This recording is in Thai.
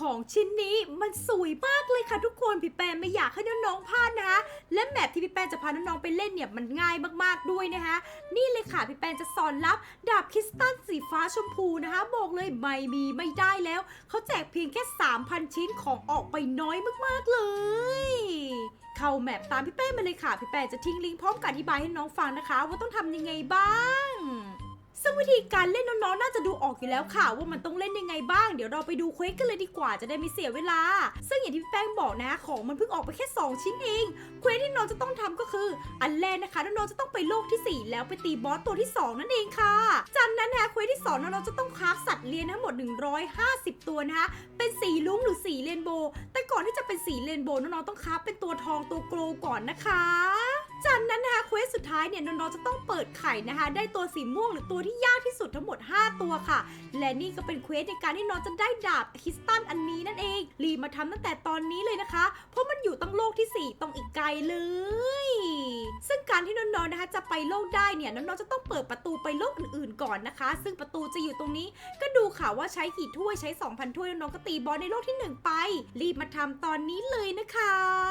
ของชิ้นนี้มันสวยมากเลยค่ะทุกคนพี่แปนไม่อยากให้น้องๆพลาดนะคะและแมปที่พี่แปนจะพาน้องๆไปเล่นเนี่ยมันง่ายมากๆด้วยนะคะ นี่เลยค่ะพี่แปนจะสอนรับดาบคริสตัลสีฟ้าชมพูนะคะบอกเลยไม่มีไม่ได้แล้วเขาแจกเพียงแค่ 3,000 ชิ้นของออกไปน้อยมากๆเลยเข้าแมปตามพี่แป้มาเลยค่ะพี่แป้จะทิ้งลิงก์พร้อมกับอธิบายให้น้องฟังนะคะ ว่าต้องทำยังไงบ้าง วิธีการเล่นน้องๆ น่าจะดูออกอยู่แล้วค่ะ ว่ามันต้องเล่นยังไงบ้าง เดี๋ยวเราไปดูเควสกันเลยดีกว่าจะได้ไม่เสียเวลา ซึ่งอย่างที่พี่แป้งบอกนะ ของมันเพิ่งออกไปแค่ 2 ชิ้นเอง เควสที่น้องจะต้องทำก็คือ อันแรกนะคะน้องๆจะต้องไปโลกที่ 4 แล้วไปตีบอสตัวที่ 2 นั่นเองค่ะ จากนั้นนะคะเควสที่2น้องๆจะต้องคราฟสัตว์เลี้ยงทั้งหมด 150 ตัวนะคะ เป็นสีลุ้งหรือสีเรนโบว์แต่ก่อนที่จะเป็นสีเรนโบว์น้องๆต้องคราฟเป็นตัวทองตัวโกลก่อนนะคะ จากนั้นนะคะเควสสุดท้ายเนี่ยน้องๆจะต้องเปิดไข่นะคะ ได้ตัวสีม่วงหรือตัวที่ยากที่สุดทั้งหมด 5 ตัวค่ะ และนี่ก็เป็นเควสในการที่น้องจะได้ดาบคริสตัลอันนี้นั่นเองรีบมาทำตั้งแต่ตอนนี้เลยนะคะ เพราะมันอยู่ตั้งโลกที่ 4ตรงอีกไกลเลย ซึ่งการที่น้องๆนะคะจะไปโลกได้เนี่ยน้องๆจะต้องเปิดประตูไปโลกอื่นๆก่อนนะคะ ซึ่งประตูจะอยู่ตรงนี้ก็ดูค่ะว่าใช้กี่ถ้วยใช้ 2,000ถ้วยน้องๆก็ตีบอลในโลกที่ 1 ไป รีบมาทำตอนนี้เลยนะคะ